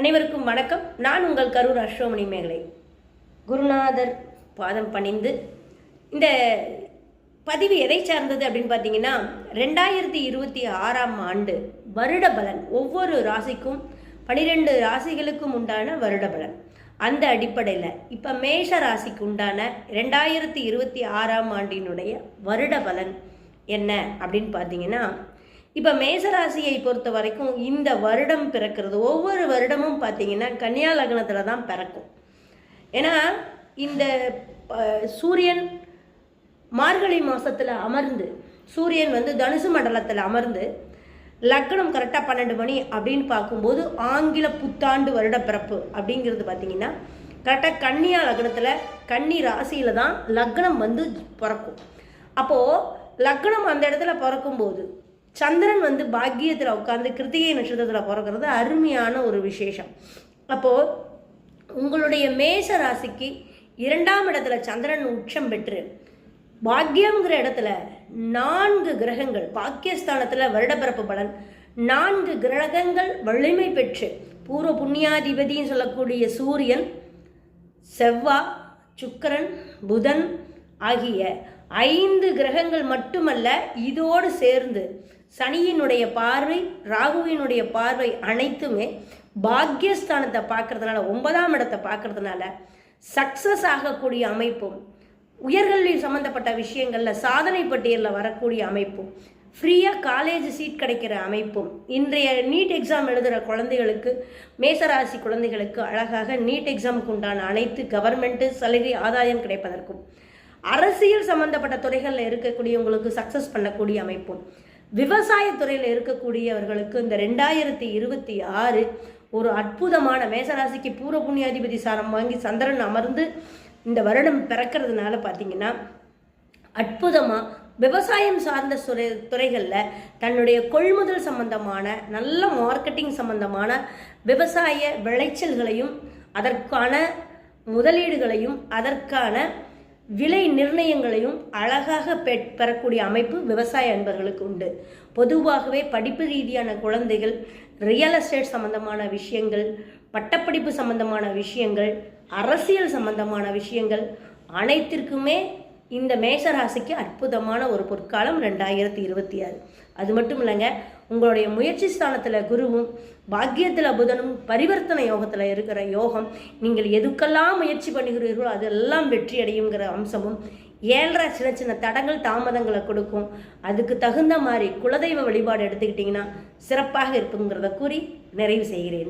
அனைவருக்கும் வணக்கம். நான் உங்கள் கரூர் அஸ்ரோமணி மேகலை. குருநாதர் பாதம் பணிந்து. இந்த பதிவு எதை சார்ந்தது அப்படின்னு பார்த்தீங்கன்னா ரெண்டாயிரத்தி இருபத்தி ஆறாம் ஆண்டு வருட பலன். ஒவ்வொரு ராசிக்கும் பனிரெண்டு ராசிகளுக்கும் உண்டான வருட பலன். அந்த அடிப்படையில் இப்போ மேஷ ராசிக்கு உண்டான ரெண்டாயிரத்தி இருபத்தி ஆறாம் ஆண்டினுடைய வருட பலன் என்ன அப்படின்னு பார்த்தீங்கன்னா இப்போ மேசராசியை பொறுத்த வரைக்கும் இந்த வருடம் பிறக்கிறது. ஒவ்வொரு வருடமும் பார்த்தீங்கன்னா கன்னியா லக்னத்தில் தான் பிறக்கும். ஏன்னா இந்த சூரியன் மார்கழி மாதத்தில் அமர்ந்து சூரியன் வந்து தனுசு மண்டலத்தில் அமர்ந்து லக்னம் கரெக்டாக பன்னெண்டு மணி அப்படின்னு பார்க்கும்போது ஆங்கில புத்தாண்டு வருட பிறப்பு அப்படிங்கிறது பார்த்தீங்கன்னா கரெக்டாக கன்னியா லக்னத்தில் கன்னி ராசியில் தான் லக்னம் வந்து பிறக்கும். அப்போது லக்னம் அந்த இடத்துல பிறக்கும்போது சந்திரன் வந்து பாக்கியத்தில் உட்காந்து கிருத்திகை நட்சத்திரத்தில் பிறக்கிறது அருமையான ஒரு விசேஷம். அப்போது உங்களுடைய மேச ராசிக்கு இரண்டாம் இடத்துல சந்திரன் உச்சம் பெற்று பாக்கியம்ங்கிற இடத்துல நான்கு கிரகங்கள் பாக்கியஸ்தானத்தில் வருடப்பிறப்பு பலன் நான்கு கிரகங்கள் வலிமை பெற்று பூர்வ புண்ணியாதிபதின்னு சொல்லக்கூடிய சூரியன் செவ்வாய் சுக்கிரன் புதன் ஆகிய ஐந்து கிரகங்கள் மட்டுமல்ல இதோடு சேர்ந்து சனியினுடைய பார்வை ராகுவினுடைய பார்வை அனைத்துமே பாக்கியஸ்தானத்தை பார்க்கறதுனால ஒன்பதாம் இடத்தை பார்க்கறதுனால சக்சஸ் ஆகக்கூடிய அமைப்பும் உயர்கல்வி சம்மந்தப்பட்ட விஷயங்களில் சாதனை பட்டியலில் வரக்கூடிய அமைப்பும் ஃப்ரீயாக காலேஜ் சீட் கிடைக்கிற அமைப்பும் இன்றைய நீட் எக்ஸாம் எழுதுகிற குழந்தைகளுக்கு மேசராசி குழந்தைகளுக்கு அழகாக நீட் எக்ஸாமுக்கு உண்டான அனைத்து கவர்மெண்ட்டு சலுகை ஆதாயம் கிடைப்பதற்கும் அரசியல் சம்பந்தப்பட்ட துறைகளில் இருக்கக்கூடியவங்களுக்கு சக்ஸஸ் பண்ணக்கூடிய அமைப்பும் விவசாயத்துறையில் இருக்கக்கூடியவர்களுக்கு இந்த ரெண்டாயிரத்தி இருபத்தி ஆறு ஒரு அற்புதமான மேசராசிக்கு பூர்வ புண்ணியாதிபதி சாரம் வாங்கி சந்திரன் அமர்ந்து இந்த வருடம் பிறக்கிறதுனால பார்த்தீங்கன்னா அற்புதமாக விவசாயம் சார்ந்த துறை துறைகளில் தன்னுடைய கொள்முதல் சம்பந்தமான நல்ல மார்க்கெட்டிங் சம்பந்தமான விவசாய விளைச்சல்களையும் அதற்கான முதலீடுகளையும் அதற்கான விலை நிர்ணயங்களையும் அழகாக பெ பெறக்கூடிய அமைப்பு விவசாய அன்பர்களுக்கு உண்டு. பொதுவாகவே படிப்பு ரீதியான குழந்தைகள் ரியல் எஸ்டேட் சம்பந்தமான விஷயங்கள் பட்டப்படிப்பு சம்பந்தமான விஷயங்கள் அரசியல் சம்பந்தமான விஷயங்கள் அனைத்திற்குமே இந்த மேஷராசிக்கு அற்புதமான ஒரு பொற்காலம் ரெண்டாயிரத்தி இருபத்தி ஆறு. அது மட்டும் இல்லைங்க உங்களுடைய முயற்சி ஸ்தானத்தில் குருவும் பாக்கியத்தில் புதனும் பரிவர்த்தனை யோகத்தில் இருக்கிற யோகம் நீங்கள் எதுக்கெல்லாம் முயற்சி பண்ணுகிறீர்களோ அதெல்லாம் வெற்றி அடையுங்கிற அம்சமும் ஏழரை சின்ன சின்ன தடங்கள் தாமதங்களை கொடுக்கும். அதுக்கு தகுந்த மாதிரி குலதெய்வ வழிபாடு எடுத்துக்கிட்டிங்கன்னா சிறப்பாக இருக்குங்கிறத கூறி நிறைவு செய்கிறேன்.